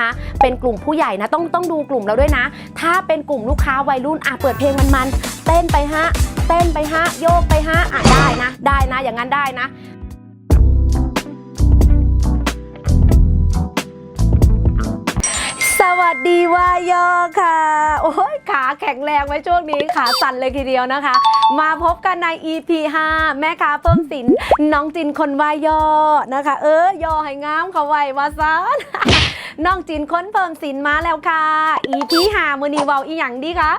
คะเป็นกลุ่มผู้ใหญ่นะต้องต้องดูกลุ่มเราด้วยนะ ถ้าเป็นกลุ่มลูกค้าวัยรุ่นอะเปิดเพลงมันๆเต้นไปฮะ เต้นไปฮะ โยกไปฮะอะได้นะ ได้นะอย่างนั้นได้นะ สวัสดีวายอค่ะ โอ้ยขาแข็งแรงไว้ช่วงนี้ขาสั่นเลยทีเดียวนะคะ มาพบกันใน EP 5 แม่ค้าเพิ่มสินน้องจินคนวายอนะคะ เออยอให้งามเขาไว้วาซาน น้องจีนค้นเพิ่มสินมาแล้วค่ะ EP 5มือนีเวาอีหยังดีคะ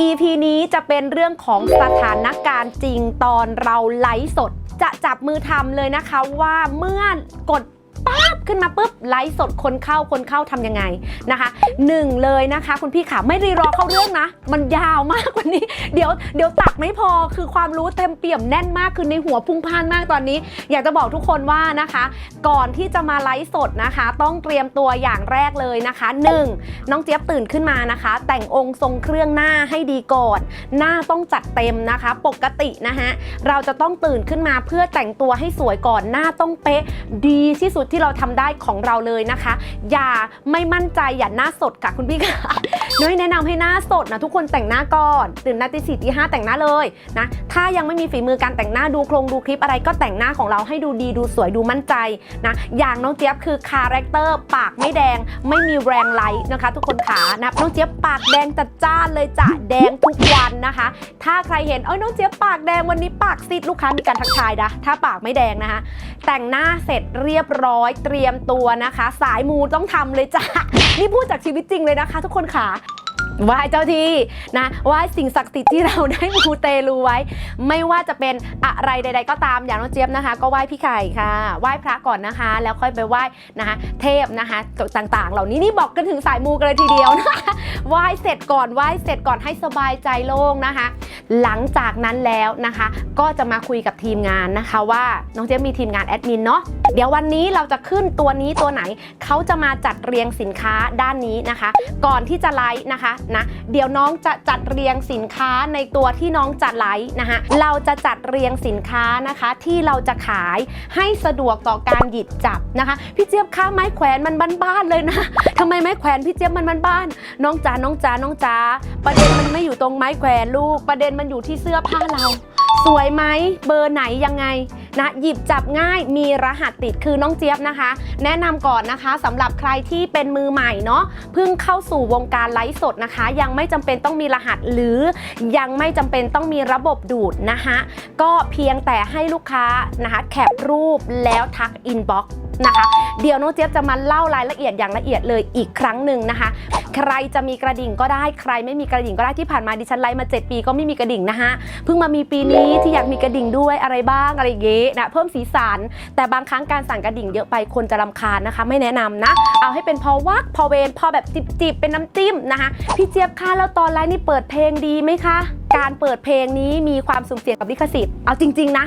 EP นี้จะเป็นเรื่องของสถานการณ์จริงตอนเราไลฟ์สด จะจับมือทำเลยนะคะว่าเมื่อกด ปั๊บขึ้นมาปุ๊บไลฟ์สดคนเข้าคนเข้าทำยังไงนะคะหนึ่งเลยนะคะ คุณพี่ขาไม่รีรอเข้าเรื่องนะ มันยาวมากกว่านี้ เดี๋ยวเดี๋ยวตักไม่พอคือความรู้เต็มเปี่ยมแน่นมากคือในหัวพุ่งพ่านมากตอนนี้ อยากจะบอกทุกคนว่านะคะ ก่อนที่จะมาไลฟ์สดนะคะ ต้องเตรียมตัวอย่างแรกเลยนะคะ 1. น,น้องเจี๊ยบตื่นขึ้นมานะคะ แต่งองค์ทรงเครื่องหน้าให้ดีก่อน หน้าต้องจัดเต็มนะคะ ปกตินะฮะเราจะต้องตื่นขึ้นมาเพื่อแต่งตัวให้สวยก่อนหน้าต้องเป๊ะดีที่สุดที่เราทำได้ของเราเลยนะคะ อย่าไม่มั่นใจอย่าหน้าสดค่ะคุณพี่ค่ะน้อยแนะนำให้หน้าสดนะทุกคนแต่งหน้าก่อนตื่นนาตีสี่ตีห้าแต่งหน้าเลยนะถ้ายังไม่มีฝีมือการแต่งหน้าดูโครงดูคลิปอะไรก็แต่งหน้าของเราให้ดูดีดูสวยดูมั่นใจนะอย่างน้องเจี๊ยบคือคาแรคเตอร์ปากไม่แดงไม่มีแรงไลท์นะคะ ทุกคนขานะน้องเจี๊ยบปากแดงจัดจ้านเลยจ้ะแดงทุกวันนะคะ ถ้าใครเห็นเอ้ยน้องเจี๊ยบปากแดงวันนี้ปากซีดลูกค้ามีการทักทายนะถ้าปากไม่แดงนะคะแต่งหน้าเสร็จเรียบร้อยเตรียมตัวนะคะ สายมูต้องทำเลยจ้ะนี่พูดจากชีวิตจริงเลยนะคะ ทุกคนค่ะ ไหว้เจ้าที่นะไหว้สิ่งศักดิ์สิทธิ์ที่เราได้มูเตลูไว้ ไม่ว่าจะเป็นอะไรใด ๆ ก็ตามอย่างน้องเจี๊ยบนะคะ ก็ไหว้พี่ไข่ค่ะไหว้พระก่อนนะคะ แล้วค่อยไปไหว้นะคะ เทพนะคะต่างๆ เหล่านี้นี่บอกกันถึงสายมูกันเลยทีเดียวนะคะไหว้เสร็จก่อนไหว้เสร็จก่อนให้สบายใจโล่งนะคะ หลังจากนั้นแล้วนะคะ ก็จะมาคุยกับทีมงานนะคะว่าน้องเจี๊ยบมีทีมงานแอดมินเนาะเดี๋ยววันนี้เราจะขึ้นตัวนี้ตัวไหนเขาจะมาจัดเรียงสินค้าด้านนี้นะคะ ก่อนที่จะไลฟ์นะคะนะ เดี๋ยวน้องจะจัดเรียงสินค้าในตัวที่น้องจะไลฟ์นะคะเราจะจัดเรียงสินค้านะคะที่เราจะขายให้สะดวกต่อการหยิบจับนะคะ พี่เจี๊ยบค้าไม้แขวนมันบ้านๆเลยนะทำไมไม้แขวนพี่เจี๊ยบมันบ้านๆน้องจ๋าน้องจ๋าน้องจ๋าประเด็นมันไม่อยู่ตรงไม้แขวนลูก ประเด็นมันอยู่ที่เสื้อผ้าเรา สวยไหมเบอร์ไหนยังไง นะหยิบจับง่ายมีรหัสติดคือน้องเจี๊ยบนะคะ แนะนำก่อนนะคะสำหรับใครที่เป็นมือใหม่เนาะเพิ่งเข้าสู่วงการไลฟ์สดนะคะ ยังไม่จำเป็นต้องมีรหัสหรือยังไม่จำเป็นต้องมีระบบดูดนะคะก็เพียงแต่ให้ลูกค้านะคะแคปรูปแล้วทักอินบ็อกซ์นะคะ เดี๋ยวน้องเจี๊ยบจะมาเล่ารายละเอียดอย่างละเอียดเลยอีกครั้งหนึ่งนะคะ ใครจะมีกระดิ่งก็ได้ใครไม่มีกระดิ่งก็ได้ที่ผ่านมาดิฉันไลฟ์มา 7 ปีก็ไม่มีกระดิ่งนะคะเพิ่งมามีปีนี้ที่อยากมีกระดิ่งด้วยอะไรบ้างอะไรเงี้ยนะเพิ่มสีสันแต่บางครั้งการสั่งกระดิ่งเยอะไปคนจะรำคาญนะคะ ไม่แนะนำนะ เอาให้เป็นพอวักพอเวนพอแบบจิบๆเป็นน้ำจิ้มนะคะพี่เจี๊ยบคะแล้วตอนไลฟ์นี่เปิดเพลงดีไหมคะ การเปิดเพลงนี้มีความสุ่มเสี่ยงกับลิขสิทธิ์ เอาจริง ๆ นะ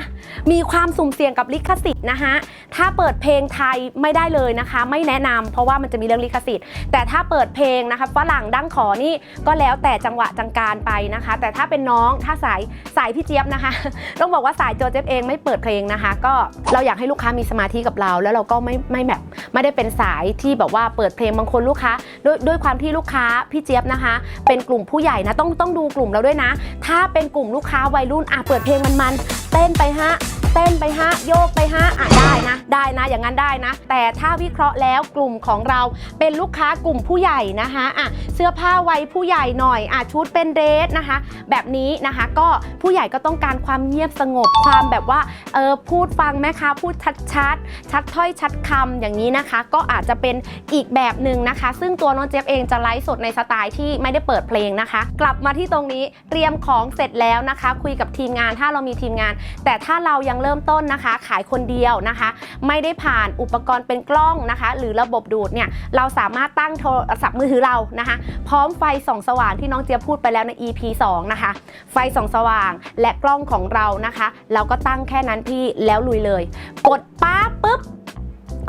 มีความสุ่มเสี่ยงกับลิขสิทธิ์นะคะถ้าเปิดเพลงไทยไม่ได้เลยนะคะ ไม่แนะนำเพราะว่ามันจะมีเรื่องลิขสิทธิ์ แต่ถ้าเปิดเพลงนะคะฝรั่งดั้งขอนี่ก็แล้วแต่จังหวะจังการไปนะคะ แต่ถ้าเป็นน้องถ้าสายสายพี่เจี๊ยบนะคะ ต้องบอกว่าสายโจเจฟเองไม่เปิดเพลงนะคะ ก็เราอยากให้ลูกค้ามีสมาธิกับเรา แล้วเราก็ไม่ไม่แบบไม่ได้เป็นสายที่แบบว่าเปิดเพลงบางคนลูกค้าด้วยด้วยความที่ลูกค้าพี่เจี๊ยบนะคะ เป็นกลุ่มผู้ใหญ่นะต้องต้องดูกลุ่มเราด้วยนะถ้าเป็นกลุ่มลูกค้าวัยรุ่นอะเปิดเพลงมันๆเต้นไปฮะ เต้นไปฮะโยกไปฮะอะได้นะ ได้นะอย่างนั้นได้นะ แต่ถ้าวิเคราะห์แล้วกลุ่มของเราเป็นลูกค้ากลุ่มผู้ใหญ่นะคะอะเสื้อผ้าวัยผู้ใหญ่หน่อยอะชุดเป็นเดรสนะคะ แบบนี้นะคะก็ผู้ใหญ่ก็ต้องการความเงียบสงบความแบบว่าเออพูดฟังแม่ค้าพูดชัดชัดชัดถ้อยชัดคำอย่างนี้นะคะ ก็อาจจะเป็นอีกแบบหนึ่งนะคะ ซึ่งตัวน้องเจฟเองจะไลฟ์สดในสไตล์ที่ไม่ได้เปิดเพลงนะคะ กลับมาที่ตรงนี้เตรียมของเสร็จแล้วนะคะ คุยกับทีมงานถ้าเรามีทีมงาน แต่ถ้าเรายังเริ่มต้นนะคะ ขายคนเดียวนะคะ ไม่ได้ผ่านอุปกรณ์เป็นกล้องนะคะ หรือระบบดูดเนี่ยเราสามารถตั้งโทรศัพท์มือถือเรานะคะ พร้อมไฟส่องสว่างที่น้องเจี๊ยบพูดไปแล้วใน EP 2 นะคะ ไฟส่องสว่างและกล้องของเรานะคะ เราก็ตั้งแค่นั้นพี่แล้วลุยเลย กดป๊าปุ๊บ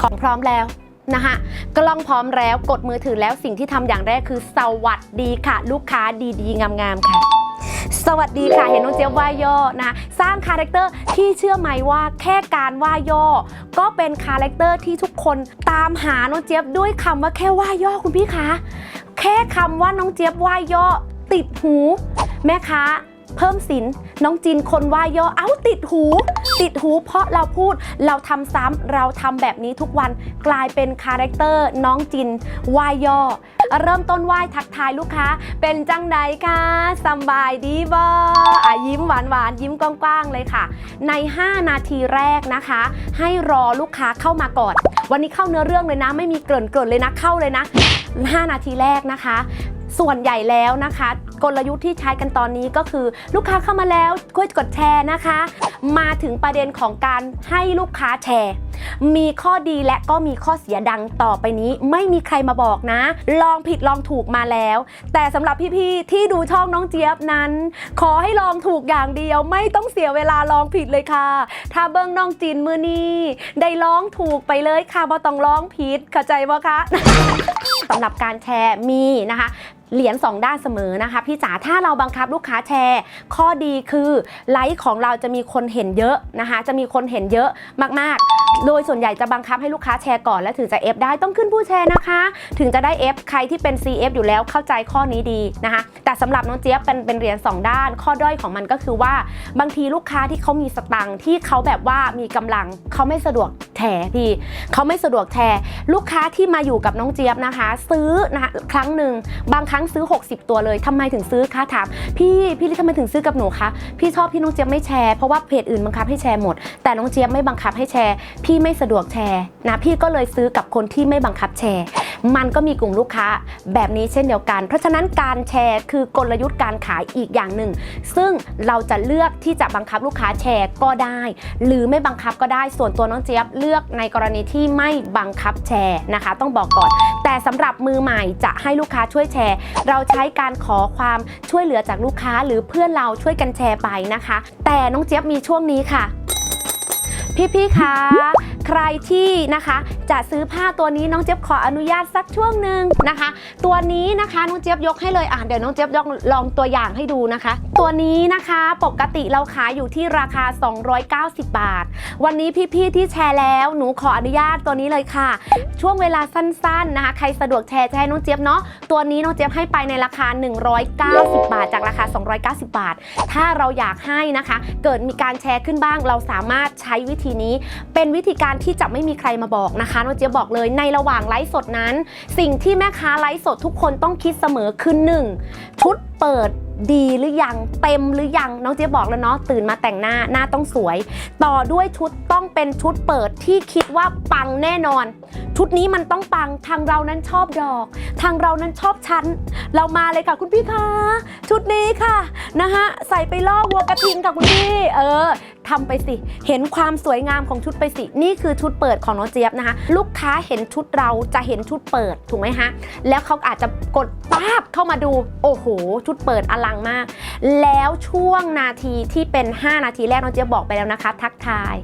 ของพร้อมแล้วนะคะกล้องพร้อมแล้วกดมือถือแล้วสิ่งที่ทำอย่างแรกคือสวัสดีค่ะ ลูกค้าดีๆ งามๆค่ะ สวัสดีค่ะ เห็นน้องเจี๊ยบว่าย่อนะคะสร้างคาแรคเตอร์ที่เชื่อไหมว่าแค่การว่าย่อ ก็เป็นคาแรคเตอร์ที่ทุกคนตามหาน้องเจี๊ยบด้วยคำว่าแค่ว่าย่อคุณพี่คะแค่คำว่าน้องเจี๊ยบว่าย่อติดหู แม่ค้าเพิ่มสินน้องจินคนว่าย่อเอ้าติดหู ติดหูเพราะเราพูดเราทำซ้ำเราทำแบบนี้ทุกวันกลายเป็นคาแรคเตอร์น้องจินว่าย่อ เริ่มต้นไหว้ทักทายลูกค้า เป็นจังใดคะสบายดีบออะยิ้มหวานหวานยิ้มกว้างๆเลยค่ะ ใน 5 นาทีแรกนะคะ ให้รอลูกค้าเข้ามาก่อน วันนี้เข้าเนื้อเรื่องเลยนะ ไม่มีเกริ่นเกริ่นเลยนะเข้าเลยนะ 5 นาทีแรกนะคะ ส่วนใหญ่แล้วนะคะ กลยุทธ์ที่ใช้กันตอนนี้ก็คือ ลูกค้าเข้ามาแล้วช่วยกดแชร์นะคะ มาถึงประเด็นของการให้ลูกค้าแชร์ มีข้อดีและก็มีข้อเสียดังต่อไปนี้ ไม่มีใครมาบอกนะ ลองผิดลองถูกมาแล้ว แต่สำหรับพี่ๆที่ดูช่องน้องเจี๊ยบนั้น ขอให้ลองถูกอย่างเดียว ไม่ต้องเสียเวลาลองผิดเลยค่ะ ถ้าเบิ้งน้องจีนมือนี้ได้ร้องถูกไปเลยค่ะบ่ต้องร้องผิดเข้าใจบ่คะสำหรับการแชร์มีนะคะ เหรียญสองด้านเสมอนะคะพี่จ๋าถ้าเราบังคับลูกค้าแชร์ ข้อดีคือไลค์ของเราจะมีคนเห็นเยอะนะคะ จะมีคนเห็นเยอะมากๆ โดยส่วนใหญ่จะบังคับให้ลูกค้าแชร์ก่อน แล้วถึงจะ F ได้ต้องขึ้นผู้แชร์นะคะ ถึงจะได้ F ใครที่เป็น CF อยู่แล้วเข้าใจข้อนี้ดีนะคะ แต่สำหรับน้องเจี๊ยบเป็นเป็นเหรียญสองด้าน ข้อด้อยของมันก็คือว่าบางทีลูกค้าที่เขามีสตังค์ที่เขาแบบว่ามีกำลังเขาไม่สะดวกแชร์พี่เขาไม่สะดวกแชร์ ลูกค้าที่มาอยู่กับน้องเจี๊ยบนะคะ ซื้อนะคะครั้งหนึ่งบางครั้งซื้อ 60 ตัวเลยทำไมถึงซื้อคะถามพี่พี่ลิทำไมถึงซื้อกับหนูคะพี่ชอบพี่น้องเจี๊ยบไม่แชร์เพราะว่าเพจอื่นบังคับให้แชร์หมด แต่น้องเจี๊ยบไม่บังคับให้แชร์ พี่ไม่สะดวกแชร์นะพี่ก็เลยซื้อกับคนที่ไม่บังคับแชร์ มันก็มีกลุ่มลูกค้าแบบนี้เช่นเดียวกัน เพราะฉะนั้นการแชร์คือกลยุทธ์การขายอีกอย่างหนึ่ง ซึ่งเราจะเลือกที่จะบังคับลูกค้าแชร์ก็ได้ หรือไม่บังคับก็ได้ส่วนตัวน้องเจี๊ยบเลือกในกรณีที่ไม่บังคับแชร์นะคะ ต้องบอกก่อน แต่สำหรับมือใหม่จะให้ลูกค้าช่วยแชร์เราใช้การขอความช่วยเหลือจากลูกค้า หรือเพื่อนเราช่วยกันแชร์ไปนะคะ แต่น้องเจี๊ยบมีช่วงนี้ค่ะ พี่ๆคะใครที่นะคะ จะซื้อผ้าตัวนี้น้องเจี๊ยบขออนุญาตสักช่วงหนึ่งนะคะ ตัวนี้นะคะน้องเจี๊ยบยกให้เลยอะเดี๋ยวน้องเจี๊ยบยกลองตัวอย่างให้ดูนะคะ ตัวนี้นะคะปกติเราขายอยู่ที่ราคา 290 บาท วันนี้พี่ๆที่แชร์แล้วหนูขออนุญาตตัวนี้เลยค่ะ ช่วงเวลาสั้นๆนะคะใครสะดวกแชร์จะให้น้องเจี๊ยบเนาะตัวนี้น้องเจี๊ยบให้ไปในราคา 190 บาท จากราคา 290 บาท ถ้าเราอยากให้นะคะ เกิดมีการแชร์ขึ้นบ้าง เราสามารถใช้วิธีนี้ เป็นวิธีการที่จะไม่มีใครมาบอกนะคะน้องเจี๊ยบบอกเลยในระหว่างไลฟ์สดนั้น สิ่งที่แม่ค้าไลฟ์สดทุกคนต้องคิดเสมอคือหนึ่งชุดเปิดดีหรือยังเต็มหรือยังน้องเจี๊ยบบอกแล้วเนาะตื่นมาแต่งหน้าหน้าต้องสวย ต่อด้วยชุดต้องเป็นชุดเปิดที่คิดว่าปังแน่นอน ชุดนี้มันต้องปังทางเรานั้นชอบดอก ทางเรานั้นชอบชั้น เรามาเลยค่ะคุณพี่คะชุดนี้ค่ะนะคะใส่ไปล่อวัวกระทิงค่ะคุณพี่ เออ ทำไปสิ เห็นความสวยงามของชุดไปสิ นี่คือชุดเปิดของน้องเจี๊ยบนะคะ ลูกค้าเห็นชุดเราจะเห็นชุดเปิดถูกไหมฮะ แล้วเขาอาจจะกดป้าบเข้ามาดู โอ้โห ชุดเปิดอลังมาก แล้วช่วงนาทีที่เป็น 5 นาทีแรกน้องเจี๊ยบบอกไปแล้วนะคะ ทักทาย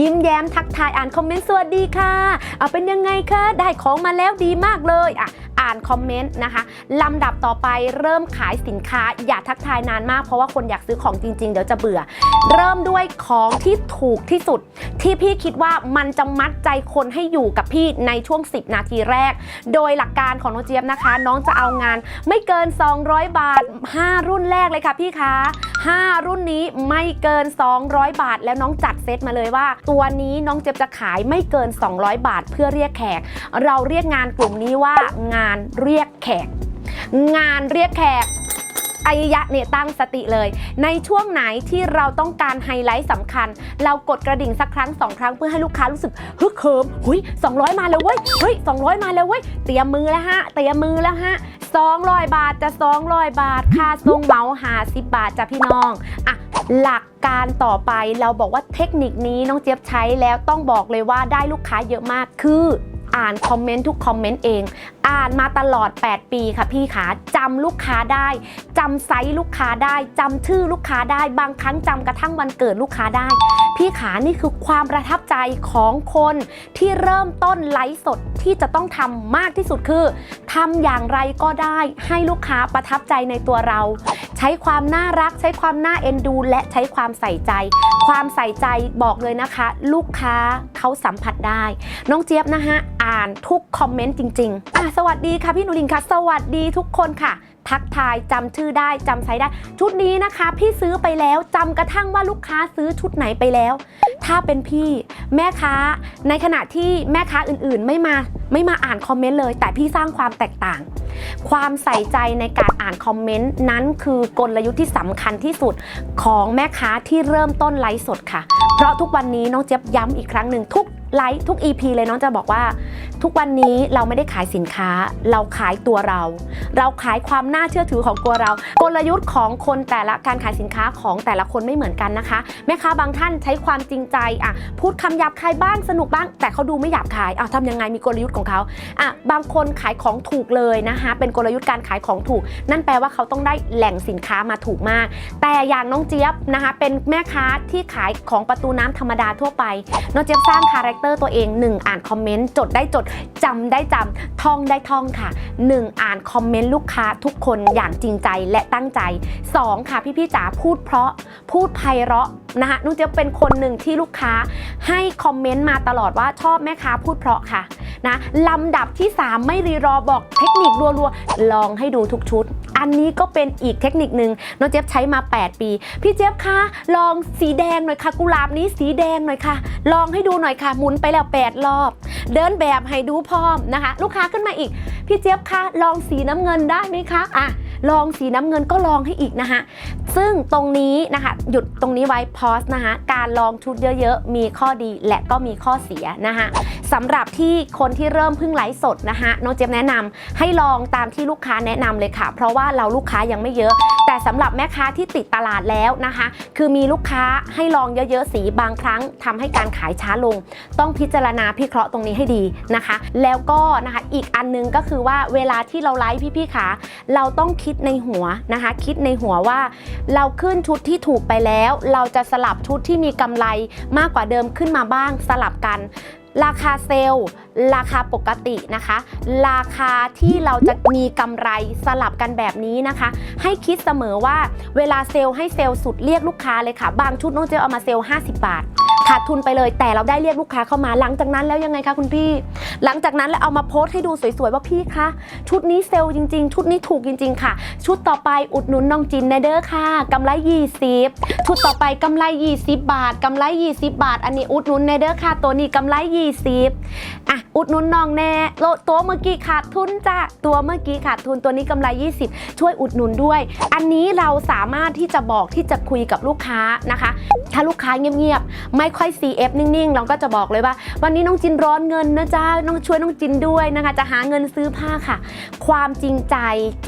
ยิ้มแย้มทักทายอ่านคอมเมนต์สวัสดีค่ะเอาเป็นยังไงคะได้ของมาแล้วดีมากเลยอะอ่านคอมเมนต์นะคะลำดับต่อไปเริ่มขายสินค้าอย่าทักทายนานมากเพราะว่าคนอยากซื้อของจริง ๆ เดี๋ยวจะเบื่อ เริ่มด้วยของที่ถูกที่สุด ที่พี่คิดว่ามันจะมัดใจคนให้อยู่กับพี่ในช่วง 10 นาทีแรก โดยหลักการของน้องเจี๊ยบนะคะ น้องจะเอางานไม่เกิน 200 บาท 5 รุ่นแรกเลยค่ะพี่คะ5 รุ่นนี้ไม่เกิน 200 บาท แล้วน้องจัดเซตมาเลยว่า ตัวนี้น้องเจี๊ยบจะขายไม่เกิน 200 บาท เพื่อเรียกแขก เราเรียกงานกลุ่มนี้ว่างานเรียกแขก งานเรียกแขก อายะเนี่ยตั้งสติเลย ในช่วงไหนที่เราต้องการไฮไลท์สำคัญ เรากดกระดิ่งสักครั้งสองครั้งเพื่อให้ลูกค้ารู้สึกฮึกเหิมหุย200 มาแล้วเว้ยเฮ้ย200 มาแล้วเว้ยเตรียมมือแล้วฮะเตรียมมือแล้วฮะ200 บาทจะ200 บาท ค่าทรงเหมาหา10บาทจ้ะพี่น้องอะหลักการต่อไปเราบอกว่าเทคนิคนี้น้องเจี๊ยบใช้แล้วต้องบอกเลยว่าได้ลูกค้าเยอะมากคือ อ่านคอมเมนต์ทุกคอมเมนต์เอง อ่านมาตลอด 8 ปีค่ะพี่ขาจำลูกค้าได้จำไซส์ลูกค้าได้จำชื่อลูกค้าได้ บางครั้งจำกระทั่งวันเกิดลูกค้าได้ พี่ขานี่คือความประทับใจของคนที่เริ่มต้นไลฟ์สดที่จะต้องทำมากที่สุดคือทำอย่างไรก็ได้ให้ลูกค้าประทับใจในตัวเรา ใช้ความน่ารัก ใช้ความน่าเอ็นดู และใช้ความใส่ใจ ความใส่ใจบอกเลยนะคะ ลูกค้าเขาสัมผัสได้ น้องเจี๊ยบนะคะอ่านทุกคอมเมนต์จริงๆอะสวัสดีค่ะพี่หนุลินค่ะ สวัสดีทุกคนค่ะ ทักทายจำชื่อได้จำไซส์ได้ ชุดนี้นะคะ พี่ซื้อไปแล้วจำกระทั่งว่าลูกค้าซื้อชุดไหนไปแล้ว ถ้าเป็นพี่แม่ค้าในขณะที่แม่ค้าอื่นๆ ไม่มาไม่มาอ่านคอมเมนต์เลย แต่พี่สร้างความแตกต่าง ความใส่ใจในการอ่านคอมเมนต์นั้นคือกลยุทธ์ที่สำคัญที่สุดของแม่ค้าที่เริ่มต้นไลฟ์สดค่ะ เพราะทุกวันนี้น้องเจี๊ยบย้ำอีกครั้งหนึ่งทุก ไลฟ์ทุก EP เลยน้องจะบอกว่า ทุกวันนี้เราไม่ได้ขายสินค้า เราขายตัวเรา เราขายความน่าเชื่อถือของตัวเรา กลยุทธ์ของคนแต่ละการขายสินค้าของแต่ละคนไม่เหมือนกันนะคะ แม่ค้าบางท่านใช้ความจริงใจอะพูดคำหยาบคายบ้างสนุกบ้าง แต่เขาดูไม่หยาบคายอะทำยังไงมีกลยุทธ์ของเขาอะบางคนขายของถูกเลยนะคะเป็นกลยุทธ์การขายของถูก นั่นแปลว่าเขาต้องได้แหล่งสินค้ามาถูกมาก แต่อย่างน้องเจี๊ยบนะคะเป็นแม่ค้าที่ขายของประตูน้ำธรรมดาทั่วไป น้องเจี๊ยบสร้างคาแรคเตอร์ตัวเองหนึ่งอ่านคอมเมนต์จดได้จดจำได้จำท่องได้ท่องค่ะหนึ่งอ่านคอมเมนต์ลูกค้าทุกคนอย่างจริงใจและตั้งใจสองค่ะ พี่ๆจ๋าพูดเพราะพูดไพเราะนะคะน้องเจี๊ยบเป็นคนหนึ่งที่ลูกค้าให้คอมเมนต์มาตลอดว่าชอบแม่ค้าพูดเพราะค่ะนะลำดับที่ 3 ไม่รีรอบอกเทคนิครัวๆ ลองให้ดูทุกชุด อันนี้ก็เป็นอีกเทคนิคหนึ่งน้องเจี๊ยบใช้มา 8 ปี พี่เจี๊ยบคะลองสีแดงหน่อยค่ะ กุหลาบนี้สีแดงหน่อยค่ะ ลองให้ดูหน่อยค่ะ หมุนไปแล้ว 8 รอบ เดินแบบให้ดูพร้อมนะคะ ลูกค้าขึ้นมาอีก พี่เจี๊ยบคะลองสีน้ำเงินได้ไหมคะอะลองสีน้ำเงินก็ลองให้อีกนะคะ ซึ่งตรงนี้นะคะหยุดตรงนี้ไว้พอสนะคะการลองชุดเยอะๆ มีข้อดีและก็มีข้อเสียนะคะสำหรับที่คนที่เริ่มเพิ่งไลฟ์สดนะคะน้องเจี๊ยบแนะนำให้ลองตามที่ลูกค้าแนะนำเลยค่ะ เพราะว่าเราลูกค้ายังไม่เยอะ แต่สำหรับแม่ค้าที่ติดตลาดแล้วนะคะ คือมีลูกค้าให้ลองเยอะๆสีบางครั้งทำให้การขายช้าลง ต้องพิจารณาพิเคราะห์ตรงนี้ให้ดีนะคะ แล้วก็นะคะอีกอันนึงก็คือว่าเวลาที่เราไลฟ์พี่ๆขาเราต้องคิดในหัวนะคะ คิดในหัวว่าเราขึ้นชุดที่ถูกไปแล้ว เราจะสลับชุดที่มีกำไรมากกว่าเดิมขึ้นมาบ้างสลับกัน ราคาเซลล์ ราคาปกตินะคะ ราคาที่เราจะมีกำไรสลับกันแบบนี้นะคะ ให้คิดเสมอว่าเวลาเซลล์ให้เซลล์สุดเรียกลูกค้าเลยค่ะ บางชุดน้องเจลเอามาเซลล์50 บาทขาดทุนไปเลยแต่เราได้เรียกลูกค้าเข้ามาหลังจากนั้นแล้วยังไงคะคุณพี่ หลังจากนั้นแล้วเอามาโพสต์ให้ดูสวยๆว่าพี่คะชุดนี้เซลล์จริง ๆ ชุดนี้ถูกจริง ๆ ค่ะ ชุดต่อไปอุดหนุนน้องจินนเด้อค่ะกำไร 20 ชุดต่อไปกำไร 20 บาทกำไร 20 บาท อันนี้อุดหนุนนเด้อค่ะตัวนี้กำไร 20 อะ อุดหนุนน้องแน่โลตัวเมื่อกี้ขาดทุนจ้ะตัวเมื่อกี้ขาดทุนตัวนี้กำไร 20 ช่วยอุดหนุนด้วย อันนี้เราสามารถที่จะบอกที่จะคุยกับลูกค้านะคะ ถ้าลูกค้าเงียบๆ ไม่ค่อย CF นิ่งๆ เราก็จะบอกเลยว่า วันนี้น้องจินร้อนเงินนะจ๊ะน้องช่วยน้องจินด้วยนะคะ จะหาเงินซื้อผ้าค่ะ ความจริงใจ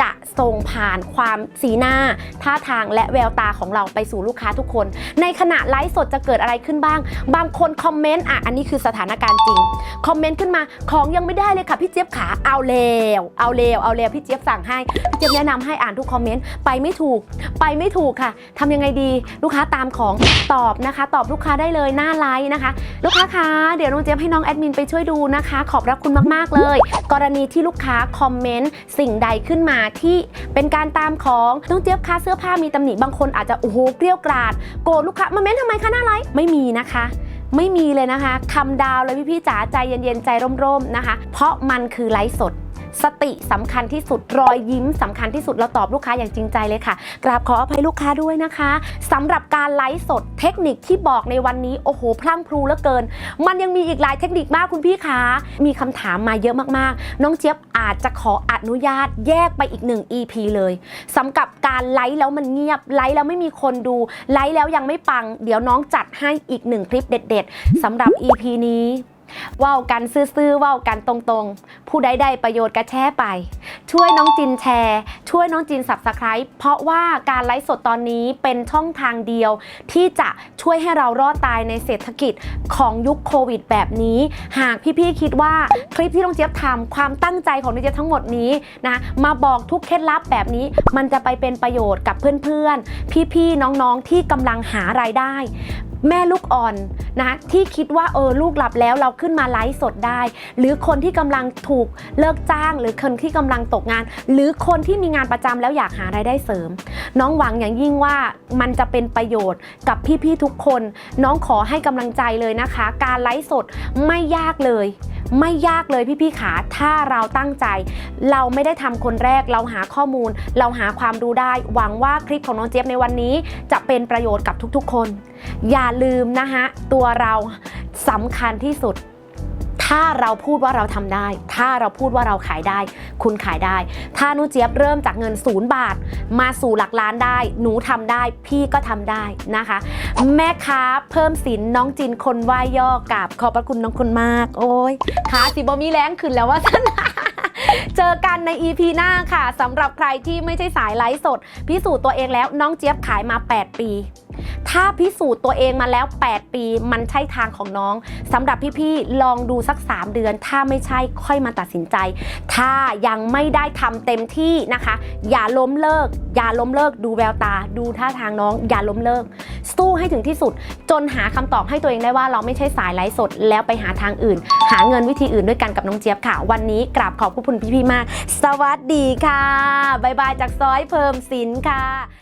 จะส่งผ่านความสีหน้าท่าทางและแววตาของเราไปสู่ลูกค้าทุกคน ในขณะไลฟ์สดจะเกิดอะไรขึ้นบ้าง บางคนคอมเมนต์อะอันนี้คือสถานการณ์จริง คอมเมนต์ขึ้นมาของยังไม่ได้เลยค่ะพี่เจี๊ยบขาเอาเลวเอาเลวเอาเลวพี่เจี๊ยบสั่งให้พี่เจี๊ยบแนะนำให้อ่านทุกคอมเมนต์ไปไม่ถูก ไปไม่ถูกค่ะทำยังไงดีลูกค้าตามของตอบนะคะ ตอบลูกค้าได้เลยหน้าไลน์นะคะ ลูกค้าคะเดี๋ยวน้องเจี๊ยบให้น้องแอดมินไปช่วยดูนะคะ ขอบพระคุณมากๆเลย กรณีที่ลูกค้าคอมเมนต์สิ่งใดขึ้นมาที่เป็นการตามของน้องเจี๊ยบคะเสื้อผ้ามีตำหนิบางคนอาจจะโอ้โหเกลี้ยวกราด โกรธลูกค้ามาเม้นทำไมคะหน้าไลฟ์ไม่มีนะคะไม่มีเลยนะคะคำดาวเลยพี่ๆจ๋าใจเย็นๆใจร่มๆนะคะ เพราะมันคือไลฟ์สด สติสำคัญที่สุดรอยยิ้มสำคัญที่สุดเราตอบลูกค้าอย่างจริงใจเลยค่ะ กราบขออภัยลูกค้าด้วยนะคะสำหรับการไลฟ์สดเทคนิคที่บอกในวันนี้โอ้โหพลั่งพลูเหลือเกิน มันยังมีอีกหลายเทคนิคมากคุณพี่คะมีคำถามมาเยอะมากๆ น้องเจี๊ยบอาจจะขออนุญาตแยกไปอีกหนึ่ง EP เลยสำหรับการไลฟ์แล้วมันเงียบไลฟ์แล้วไม่มีคนดูไลฟ์แล้วยังไม่ปัง เดี๋ยวน้องจัดให้อีกหนึ่งคลิปเด็ด ๆสำหรับ EP นี้ ว่าวกันซื่อๆว่าวกันตรงๆ ผู้ใดได้ประโยชน์ก็แชร์ไป ช่วยน้องจินแชร์ ช่วยน้องจินสับสไคร b ์เพราะว่าการไลฟ์สดตอนนี้เป็นช่องทางเดียว ที่จะช่วยให้เรารอดตายในเศรษฐกิจของยุคโควิด แบบนี้ หากพี่ๆคิดว่าคลิปที่น้องเจี๊ยบทำความตั้งใจของน้องเจี๊ยบทั้งหมดนี้นะมาบอกทุกเคล็ดลับแบบนี้ มันจะไปเป็นประโยชน์กับเพื่อนๆ พี่ๆน้องๆที่กำลังหารายได้ แม่ลูกอ่อนนะที่คิดว่าเออลูกหลับแล้วเราขึ้นมาไลฟ์สดได้ หรือคนที่กำลังถูกเลิกจ้าง หรือคนที่กำลังตกงาน หรือคนที่มีงานประจำแล้วอยากหารายได้เสริม น้องหวังอย่างยิ่งว่ามันจะเป็นประโยชน์กับพี่ๆทุกคน น้องขอให้กำลังใจเลยนะคะ การไลฟ์สดไม่ยากเลยไม่ยากเลยพี่ๆขา ถ้าเราตั้งใจ เราไม่ได้ทำคนแรก เราหาข้อมูล เราหาความรู้ได้ หวังว่าคลิปของน้องเจี๊ยบในวันนี้ จะเป็นประโยชน์กับทุกๆ คนอย่าลืมนะคะตัวเราสำคัญที่สุด ถ้าเราพูดว่าเราทำได้ ถ้าเราพูดว่าเราขายได้ คุณขายได้ ถ้านุเจี๊ยบเริ่มจากเงินศูนย์บาท มาสู่หลักล้านได้ หนูทำได้ พี่ก็ทำได้นะคะ แม่ค้าเพิ่มสินน้องจินคนไหวย่อกับขอบพระคุณน้องคุณมาก โอ้ยขาสิบมีแรงขึ้นแล้วว่าท่านเจอกันใน EP หน้าค่ะสำหรับใครที่ไม่ใช่สายไลฟ์สด พิสูจน์ตัวเองแล้วน้องเจี๊ยบขายมา 8 ปี ถ้าพิสูจน์ตัวเองมาแล้ว 8 ปีมันใช่ทางของน้องสำหรับพี่ๆลองดูสัก 3 เดือน ถ้าไม่ใช่ค่อยมาตัดสินใจ ถ้ายังไม่ได้ทำเต็มที่นะคะ อย่าล้มเลิก อย่าล้มเลิกดูแววตา ดูท่าทางน้อง อย่าล้มเลิก สู้ให้ถึงที่สุด จนหาคำตอบให้ตัวเองได้ว่าเราไม่ใช่สายไลฟ์สด แล้วไปหาทางอื่น หาเงินวิธีอื่นด้วยกันกับน้องเจี๊ยบค่ะ วันนี้กราบขอบพระคุณพี่ๆมาก สวัสดีค่ะบ๊ายบายจากซอยเพิ่มสินค่ะ